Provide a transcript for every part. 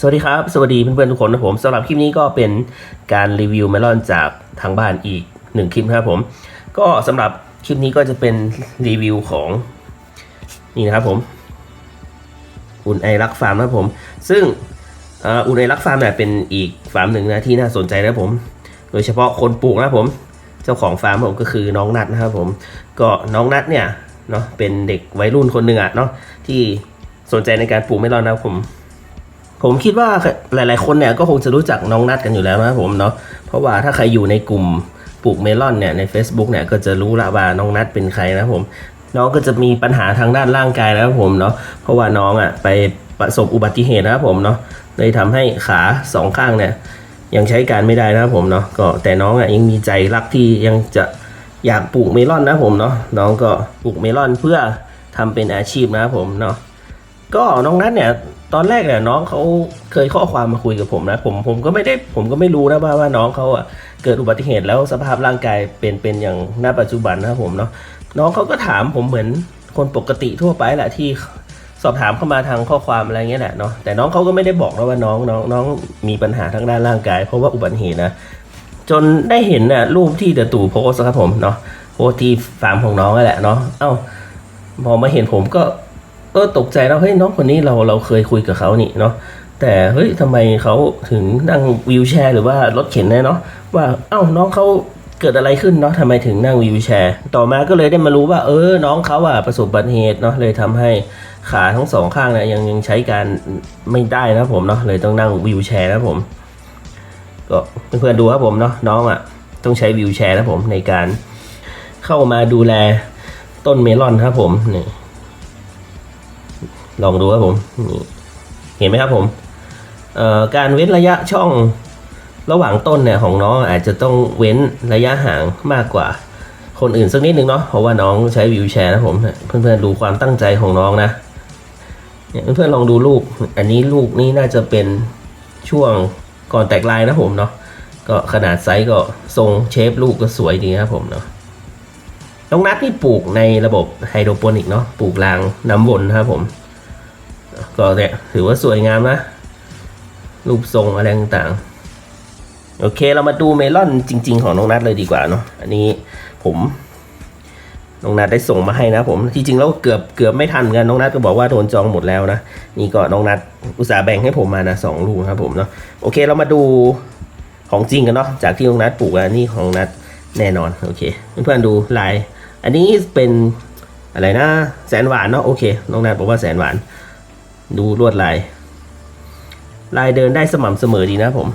สวัสดีครับ สวัสดีเพื่อนๆทุกคนนะผมสำหรับคลิปนี้ก็เป็นการรีวิวเมลอนจากทางบ้านอีกหนึ่งคลิปนะครับผม ก็สำหรับคลิปนี้ก็จะเป็นรีวิวของนี่นะครับผม อุ่นไอรักฟาร์มนะครับผม ซึ่งอุ่นไอรักฟาร์มเนี่ยเป็นอีกฟาร์มหนึ่งนะที่น่าสนใจนะผม โดยเฉพาะคนปลูกนะผม เจ้าของฟาร์มผมก็คือน้องนัทนะครับผม ก็น้องนัทเนี่ยเนาะเป็นเด็กวัยรุ่นคนหนึ่งอะเนาะที่สนใจในการปลูกเมลอนนะครับผม ผมคิดว่าหลาย ๆ คนเนี่ยก็คงจะรู้จักน้องนัดกันอยู่แล้วนะผมเนาะเพราะว่าถ้าใครอยู่ในกลุ่มปลูกเมลอนเนี่ยใน Facebook เนี่ยก็จะรู้ละว่าน้องนัดเป็นใครนะผมน้องก็จะมีปัญหาทางด้านร่างกายนะครับผมเนาะเพราะว่าน้องอะไปประสบอุบัติเหตุนะครับผมเนาะเลยทำให้ขาสองข้างเนี่ยยังใช้การไม่ได้นะครับผมเนาะก็แต่น้องอะยังมีใจรักที่ยังจะอยากปลูกเมลอนนะผมเนาะน้องก็ปลูกเมลอนเพื่อทำเป็นอาชีพนะครับผมเนาะก็น้องนัทเนี่ย ตอนแรกเนี่ยน้องเขาเคยข้อความมาคุยกับผมนะผมผมก็ไม่ได้ผมก็ไม่รู้นะว่าว่าน้องเขาอะเกิดอุบัติเหตุแล้วสภาพร่างกายเป็นเป็นอย่างณปัจจุบันนะครับผมเนาะน้องเขาก็ถามผมเหมือนคนปกติทั่วไปแหละที่สอบถามเข้ามาทางข้อความอะไรเงี้ยแหละเนาะแต่น้องเขาก็ไม่ได้บอกนะว่าน้องน้องน้องมีปัญหาทางด้านร่างกาย เพราะว่าอุบัติเหตุนะจนได้เห็นน่ะรูปที่เดอะตู่โพสครับผมเนาะโพสที่ฟาร์มของน้องนั่นแหละเนาะเอ้าพอมาเห็นผมก็ ก็ตกใจแล้วเฮ้ยน้องคนนี้เราเราเคยคุยกับเขานี่เนาะแต่เฮ้ยทำไมเขาถึงนั่งวีลแชร์หรือว่ารถเข็นได้เนาะว่าเอ้าน้องเขาเกิดอะไรขึ้นเนาะทำไมถึงนั่งวีลแชร์ ต่อมาก็เลยได้มารู้ว่า เออ น้องเขาอะประสบอุบัติเหตุเนาะเลยทำให้ขาทั้งสองข้างเนี่ยยังยังใช้การไม่ได้นะผมเนาะเลยต้องนั่งวีลแชร์นะผม ก็เพื่อนๆดูครับผมเนาะน้องอะต้องใช้วีลแชร์นะผมในการเข้ามาดูแลต้นเมลอนครับผมนี่ ลองดูครับผมนี่เห็นไหมครับผมการเว้นระยะช่องระหว่างต้นเนี่ยของน้องอาจจะต้องเว้นระยะห่างมากกว่า คนอื่นสักนิดนึงเนาะเพราะว่าน้องใช้วิวแชร์นะผมเพื่อนๆดูความตั้งใจของน้องนะเนี่ยเพื่อนๆลองดูลูกอันนี้ลูกนี่น่าจะเป็นช่วงก่อนแตกลายนะผมเนาะก็ขนาดไซส์ก็ทรงเชฟลูกก็สวยดีครับผมเนาะน้องนัทนี่ปลูกในระบบไฮโดรโปนิกเนาะปลูกรางน้ำวนครับผม ก็เนี่ยถือว่าสวยงามนะ รูปทรงอะไรต่างๆ โอเคเรามาดูเมลอนจริง ๆ ของน้องนัทเลยดีกว่าเนาะอันนี้ผมน้องนัทได้ส่งมาให้นะผมที่จริงแล้วเกือบเกือบไม่ทันกันน้องนัทก็บอกว่าโดนจองหมดแล้วนะนี่ก็น้องนัทอุตส่าห์แบ่งให้ผมมานะสองลูกครับผมเนาะโอเคเรามาดูของจริงกันเนาะจากที่น้องนัทปลูกอันนี้ของน้องนัทแน่นอนโอเคเพื่อนๆดูลาย อันนี้เป็นอะไรนะแสนหวานเนาะโอเคน้องนัทบอกว่าแสนหวาน ดูลวดลาย ลายเดินได้สม่ำเสมอดีนะผม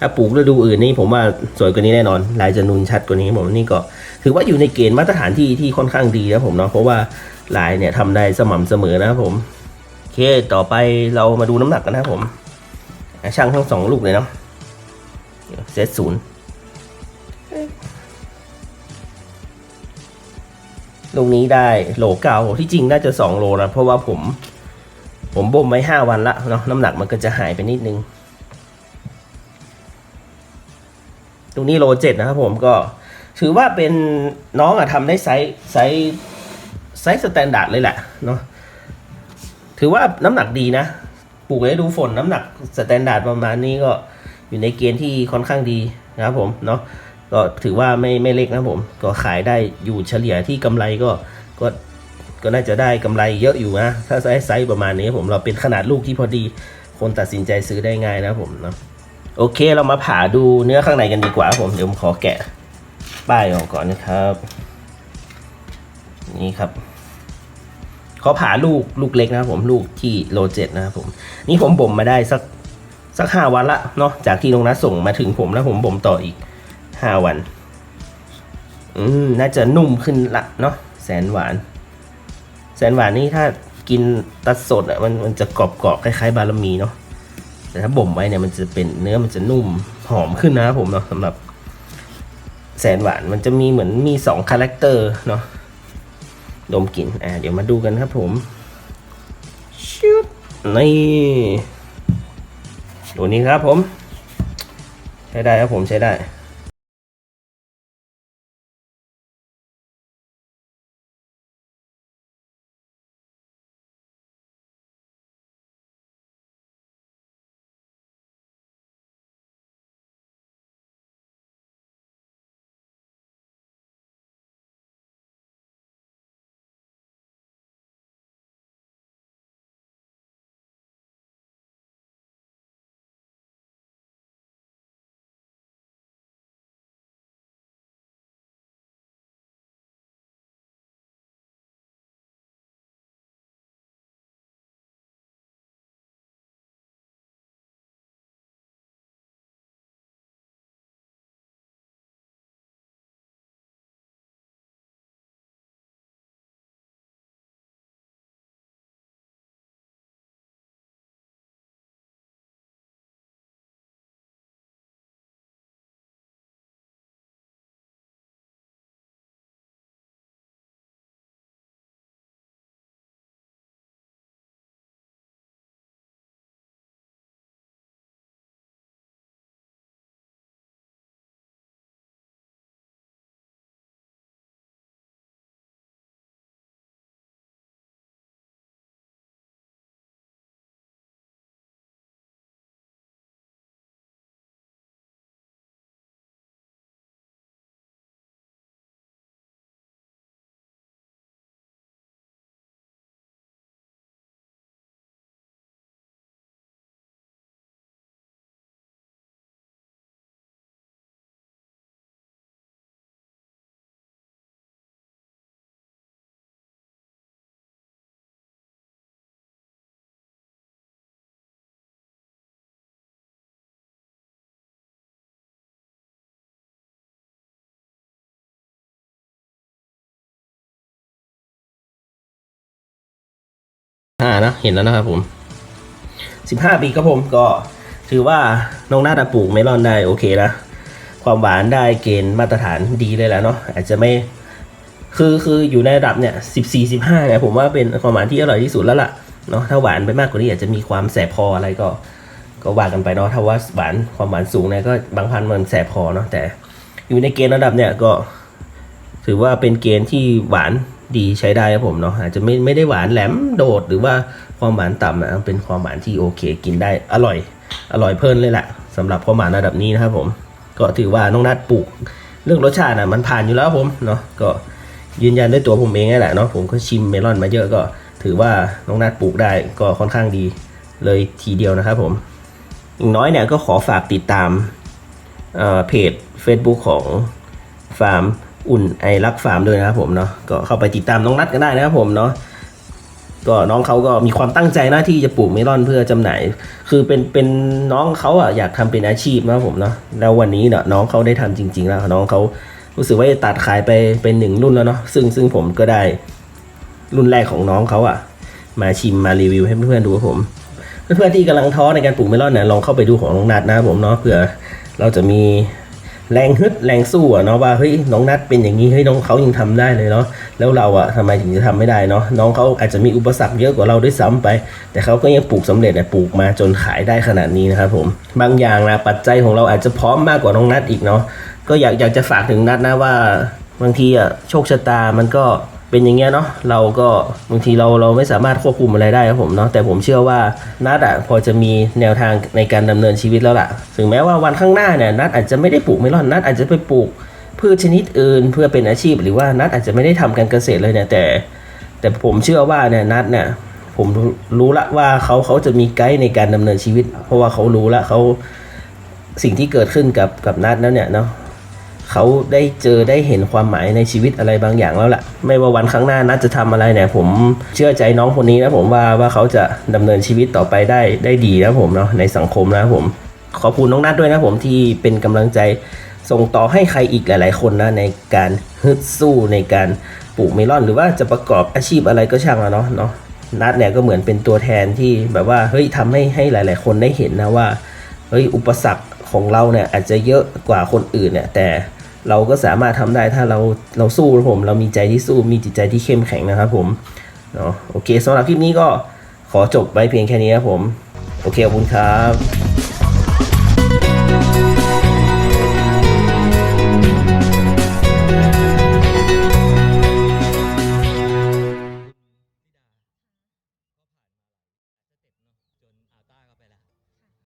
ถ้าปลูกฤดูอื่นนี่ผมว่าสวยกว่านี้แน่นอน ลายจะนูนชัดกว่านี้ผมนี่ก็ ถือว่าอยู่ในเกณฑ์มาตรฐานที่ที่ค่อนข้างดีนะผมเนาะเพราะว่าลายเนี่ยทำได้สม่ำเสมอนะผมโอเคต่อไปเรามาดูน้ำหนักกันนะผมช่างทั้งสองลูกเลยเนาะเซตศูนย์ลูกนี้ได้โหลเก้าที่จริงน่าจะสองโลนะ เพราะว่าผม ผมบ่มไว้ห้าวันละเนาะน้ำหนักมันก็จะหายไปนิดนึง ตรงนี้โลเจ็ดนะครับผมก็ถือว่าเป็นน้องอะทำได้ไซส์ไซส์ไซส์สแตนดาร์ดเลยแหละเนาะถือว่าน้ำหนักดีนะปลูกให้ดูฝนน้ำหนักสแตนดาร์ดประมาณนี้ก็อยู่ในเกณฑ์ที่ค่อนข้างดีนะครับผมเนาะก็ถือว่าไม่ไม่เล็กนะผม ก็ขายได้อยู่เฉลี่ยที่กำไรก็ก็ ก็น่าจะได้กำไรเยอะอยู่นะ ถ้าไซส์ประมาณนี้ผมเราเป็นขนาดลูกที่พอดี คนตัดสินใจซื้อได้ง่ายนะผมเนาะโอเคเรามาผ่าดูเนื้อข้างในกันดีกว่าผมเดี๋ยวผมขอแกะป้ายออกก่อนนะครับ นี่ครับขอผ่าลูกลูกเล็กนะครับผมลูกที่โลเจ็ดนะครับผม นี่ผมบ่มมาได้สักสักห้าวันละเนาะจากที่น้องนัทส่งมาถึงผมแล้วผมบ่มต่ออีกห้าวัน อืมน่าจะนุ่มขึ้นละเนาะแสนหวาน แสนหวานนี่ถ้ากินตัดสดอะมันมันจะกรอบๆคล้ายๆ บารมีเนาะแต่ถ้าบ่มไว้เนี่ยมันจะเป็นเนื้อมันจะนุ่มหอมขึ้นนะผมเนาะสำหรับ แสนหวานมันจะมีเหมือนมีสองคาแรคเตอร์เนาะดมกลิ่นอ่าเดี๋ยวมาดูกันครับผมชุดนี่ตัวนี้ครับผม ใช้ได้ครับผมใช้ได้ 15 นะ เห็นแล้วนะครับผม 15 ปีครับผมก็ถือว่าน้องนาดปลูกเมลอนได้โอเคนะ ความหวานได้เกณฑ์มาตรฐานดีเลยแหละเนาะอาจจะไม่คือคืออยู่ในระดับเนี่ยสิบสี่สิบห้าเนี่ยผมว่าเป็นความหวานที่อร่อยที่สุดแล้วล่ะเนาะถ้าหวานไปมากกว่านี้อาจจะมีความแสบคออะไรก็ ก็ว่ากันไปเนาะถ้าว่าหวานความหวานสูงเนี่ยก็บางพันธุ์มันแสบคอเนาะแต่ อยู่ในเกณฑ์ระดับเนี่ยก็ ถือว่าเป็นเกณฑ์ที่หวาน ดีใช้ได้ครับผมเนาะอาจจะไม่ไม่ได้หวานแหลมโดดหรือว่าความหวานต่ำนะเป็นความหวานที่โอเค กินได้อร่อย อร่อยเพลินเลยแหละสำหรับความหวานระดับนี้นะครับผม ก็ถือว่าน้องนัดปลูกเรื่องรสชาตินะมันผ่านอยู่แล้วผมเนาะก็ยืนยันด้วยตัวผมเองนี่แหละเนาะผมก็ชิมเมลอนมาเยอะก็ ถือว่าน้องนัดปลูกได้ก็ค่อนข้างดีเลยทีเดียวนะครับผมอย่างน้อยเนี่ยก็ขอฝากติดตามเเพจ Facebook ของฟาร์ม อุ่นไอรักฟาร์มด้วยนะครับผมเนาะก็เข้าไปติดตามน้องนัดกันได้นะครับผมเนาะก็น้องเขาก็มีความตั้งใจหน้าที่จะปลูกเมลอนเพื่อจำหน่าย คือเป็นเป็นน้องเขาอะอยากทำเป็นอาชีพนะครับผมเนาะแล้ววันนี้เนาะน้องเขาได้ทำจริง ๆ แล้วน้องเขารู้สึกว่าจะตัดขายไปเป็นหนึ่งรุ่นแล้วเนาะซึ่งซึ่งผมก็ได้รุ่นแรกของน้องเขาอะ มาชิมมารีวิวให้เพื่อนๆดูครับผมเพื่อนๆที่กำลังท้อในการปลูกเมลอนเนี่ยลองเข้าไปดูของน้องนัดนะครับผมเนาะเผื่อเราจะมี แรงฮึดแรงสู้อะเนาะว่าเฮ้ยน้องนัดเป็นอย่างนี้เฮ้ยน้องเขายังทำได้เลยเนาะแล้วเราอะทำไมถึงจะทำไม่ได้เนาะน้องเขาอาจจะมีอุปสรรคเยอะกว่าเราด้วยซ้ำไป แต่เขาก็ยังปลูกสำเร็จเนี่ยปลูกมาจนขายได้ขนาดนี้นะครับผมบางอย่างนะปัจจัยของเราอาจจะพร้อมมากกว่าน้องนัดอีกเนาะก็อยากอยากจะฝากถึงนัดนะว่าบางทีอะโชคชะตามันก็ เป็นอย่างเงี้ยเนาะเราก็บางทีเราเราไม่สามารถควบคุมอะไรได้ครับผมเนาะแต่ผมเชื่อว่านัดอะพอจะมีแนวทางในการดำเนินชีวิตแล้วล่ะ ถึงแม้ว่าวันข้างหน้าเนี่ยนัดอาจจะไม่ได้ปลูกเมลอนนัดอาจจะไปปลูกพืชชนิดอื่นเพื่อเป็นอาชีพ หรือว่านัดอาจจะไม่ได้ทำการเกษตรเลยเนี่ยแต่ แต่ผมเชื่อว่าเนี่ยนัดเนี่ยผมรู้ละว่าเขาเขาจะมีไกด์ในการดำเนินชีวิต เพราะว่าเขารู้ละเขาสิ่งที่เกิดขึ้นกับกับนัดนั้นเนี่ยเนาะ เขาได้เจอได้เห็นความหมายในชีวิตอะไรบางอย่างแล้วล่ะ ไม่ว่าวันข้างหน้านัดจะทำอะไรเนี่ย ผมเชื่อใจน้องคนนี้นะผมว่าว่าเขาจะดำเนินชีวิตต่อไปได้ได้ดีนะผมเนาะในสังคมนะผม ขอบคุณน้องนัดด้วยนะผมที่เป็นกำลังใจส่งต่อให้ใครอีกหลาย ๆ คนนะในการฮึดสู้ในการปลูกเมลอนหรือว่าจะประกอบอาชีพอะไรก็ช่างแล้วเนาะเนาะนัดเนี่ยก็เหมือนเป็นตัวแทนที่แบบว่าเฮ้ยทำให้ให้หลาย ๆ คนได้เห็นนะว่าเฮ้ยอุปสรรคของเราเนี่ยอาจจะเยอะกว่าคนอื่นเนี่ยแต่ เราก็สามารถทำได้ถ้าเราเราสู้นะผม เรามีใจที่สู้มีจิตใจที่เข้มแข็งนะครับผมเนาะโอเคสำหรับคลิปนี้ก็ขอจบไปเพียงแค่นี้ครับผม โอเคขอบคุณครับ